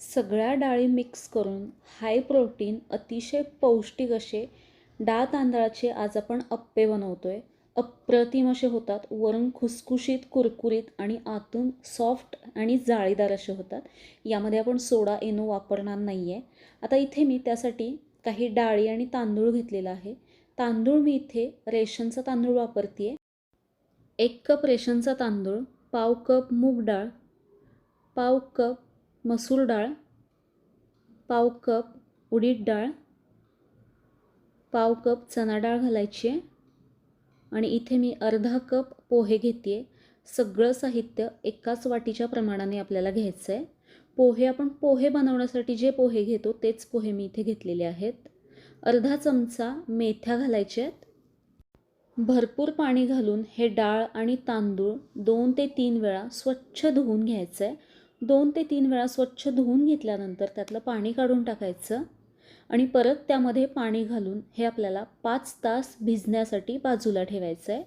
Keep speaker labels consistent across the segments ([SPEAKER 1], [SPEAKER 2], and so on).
[SPEAKER 1] सगळ्या डाळी मिक्स करून हाय प्रोटीन अतिशय पौष्टिक असे डाळ तांदळाचे आज आपण अप्पे बनवतो आहे अप्रतिम असे होतात. वरून खुसखुशीत कुरकुरीत आणि आतून सॉफ्ट आणि जाळीदार असे होतात. यामध्ये आपण सोडा एनो वापरणार नाही आहे आता इथे मी त्यासाठी काही डाळी आणि तांदूळ घेतलेला आहे. तांदूळ मी इथे रेशनचा तांदूळ वापरते आहे एक कप रेशनचा तांदूळ पाव कप मूग डाळ पाव कप मसूर डाळ पाव कप उडीद डाळ पाव कप चणा डाळ घालायची आहे. आणि इथे मी अर्धा कप पोहे घेते आहे सगळं साहित्य एकाच वाटीच्या प्रमाणाने आपल्याला घ्यायचं आहे. पोहे आपण पोहे बनवण्यासाठी जे पोहे घेतो तेच पोहे मी इथे घेतलेले आहेत. अर्धा चमचा मेथ्या घालायच्या आहेत. भरपूर पाणी घालून हे डाळ आणि तांदूळ दोन ते तीन वेळा स्वच्छ धुवून घ्यायचं आहे. दोन ते तीन वेळा स्वच्छ धुवून घेतल्यानंतर त्यातलं पाणी काढून टाकायचं आणि परत त्यामध्ये पाणी घालून हे आपल्याला पाच तास भिजण्यासाठी बाजूला ठेवायचं आहे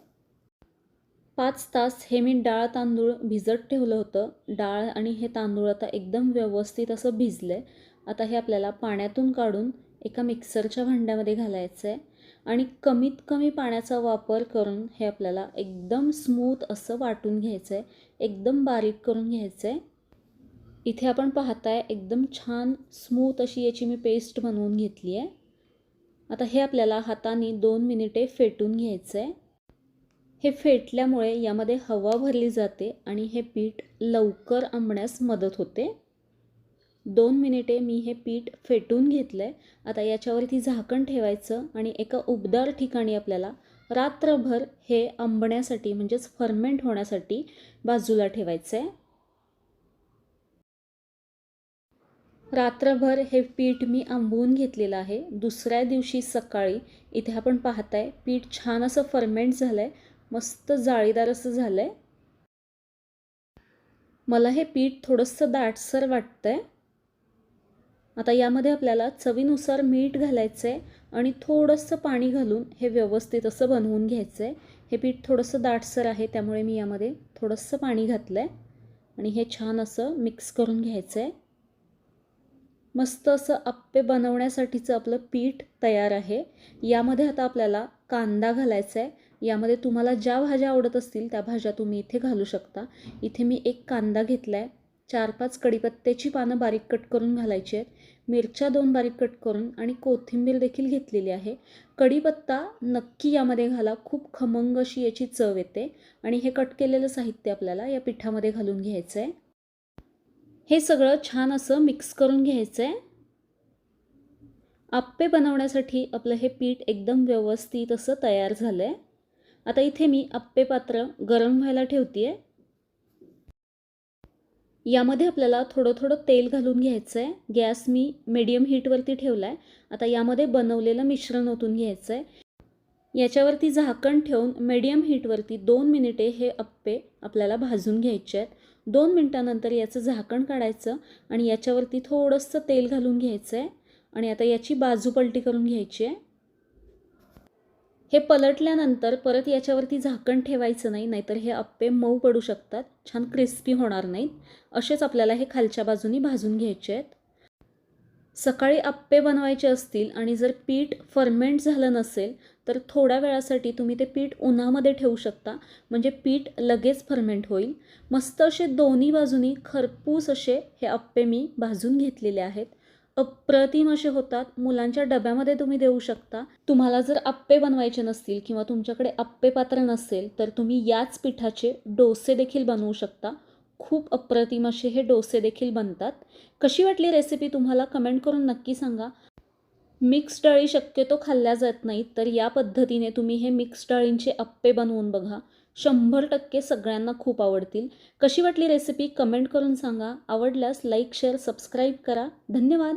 [SPEAKER 1] पाच तास हे मी डाळ तांदूळ भिजत ठेवलं होतं. डाळ आणि हे तांदूळ आता एकदम व्यवस्थित असं भिजलं आहे आता हे आपल्याला पाण्यातून काढून एका मिक्सरच्या भांड्यामध्ये घालायचं आहे आणि कमीत कमी पाण्याचा वापर करून हे आपल्याला एकदम स्मूथ असं वाटून घ्यायचं आहे एकदम बारीक करून घ्यायचं आहे इथे आपण पाहताय एकदम छान स्मूथ अशी याची मी पेस्ट बनवून घेतली आहे. आता हे आपल्याला हाताने दोन मिनिटे फेटून घ्यायचं आहे हे फेटल्यामुळे यामध्ये हवा भरली जाते आणि हे पीठ लवकर आंबण्यास मदत होते. दोन मिनिटे मी हे पीठ फेटून घेतलं आहे आता याच्यावरती झाकण ठेवायचं आणि एका उबदार ठिकाणी आपल्याला रात्रभर हे आंबण्यासाठी म्हणजेच फर्मेंट होण्यासाठी बाजूला ठेवायचं आहे रात्रभर हे पीठ मी आंबवून घेतलेलं आहे. दुसऱ्या दिवशी सकाळी इथे आपण पाहताय पीठ छान असं फर्मेंट झालं आहे मस्त जाळीदार असं झालं आहे मला हे पीठ थोडंसं दाटसर वाटतं आहे आता यामध्ये आपल्याला चवीनुसार मीठ घालायचं आहे आणि थोडंसं पाणी घालून हे व्यवस्थित असं बनवून घ्यायचं आहे हे पीठ थोडंसं दाटसर आहे त्यामुळे मी यामध्ये थोडंसं पाणी घातलं आहे आणि हे छान असं मिक्स करून घ्यायचं आहे मस्त असं आप्पे बनवण्यासाठीचं आपलं पीठ तयार आहे. यामध्ये आता आपल्याला कांदा घालायचा आहे. यामध्ये तुम्हाला ज्या भाज्या आवडत असतील त्या भाज्या तुम्ही इथे घालू शकता. इथे मी एक कांदा घेतला आहे चार पाच कडीपत्त्याची पानं बारीक कट करून घालायची आहेत. मिरच्या दोन बारीक कट करून आणि कोथिंबीर देखील घेतलेली आहे. कढीपत्ता नक्की यामध्ये घाला. खूप खमंग अशी याची चव येते. आणि हे कट केलेलं साहित्य आपल्याला या पिठामध्ये घालून घ्यायचं आहे हे सगळं छान असं मिक्स करून घ्यायचं आहे आप्पे बनवण्यासाठी आपलं हे पीठ एकदम व्यवस्थित असं तयार झालं आहे आता इथे मी आप्पे पात्र गरम व्हायला ठेवते आहे यामध्ये आपल्याला थोडं थोडं तेल घालून घ्यायचं आहे गॅस मी मीडियम हीटवरती ठेवला आहे आता यामध्ये बनवलेलं मिश्रण ओतून घ्यायचं आहे याच्यावरती झाकण ठेवून मीडियम हीटवरती दोन मिनिटे हे अप्पे आपल्याला भाजून घ्यायचे आहेत. दोन मिनटानंतर याचं झाकण काढायचं आणि याच्यावरती थोडंसं तेल घालून घ्यायचं आहे आणि आता याची बाजू पलटी करून घ्यायची आहे. हे पलटल्यानंतर परत याच्यावरती झाकण ठेवायचं नाही नाहीतर हे अप्पे मऊ पडू शकतात छान क्रिस्पी होणार नाहीत. असेच आपल्याला हे खालच्या बाजूनी भाजून घ्यायचे आहेत. सकाळी अप्पे बनवायचे असतील आणि जर पीठ फर्मेंट झालं नसेल तर थोड्या वेळासाठी तुम्ही ते पीठ उन्हामध्ये ठेवू शकता. म्हणजे पीठ लगेच फर्मेंट होईल. मस्त असे दोन्ही बाजूनी खरपूस असे हे अप्पे मी भाजून घेतलेले आहेत. अप्रतिम असे होतात. मुलांच्या डब्यामध्ये तुम्ही देऊ शकता. तुम्हाला जर अप्पे बनवायचे नसतील किंवा तुमच्याकडे अप्पे पात्र नसेल तर तुम्ही याच पिठाचे डोसे देखील बनवू शकता. खूप अप्रतिम असे हे डोसे देखील बनतात. कशी वाटली रेसिपी तुम्हाला कमेंट करून नक्की सांगा. मिक्स डाळी शक्यतो खाल्ल्या जात नाहीत तर या पद्धतीने तुम्ही हे मिक्स डाळींचे अप्पे बनवून बघा. शंभर टक्के सगळ्यांना खूप आवडतील. कशी वाटली रेसिपी कमेंट करून सांगा. आवडल्यास लाईक शेअर सबस्क्राईब करा. धन्यवाद!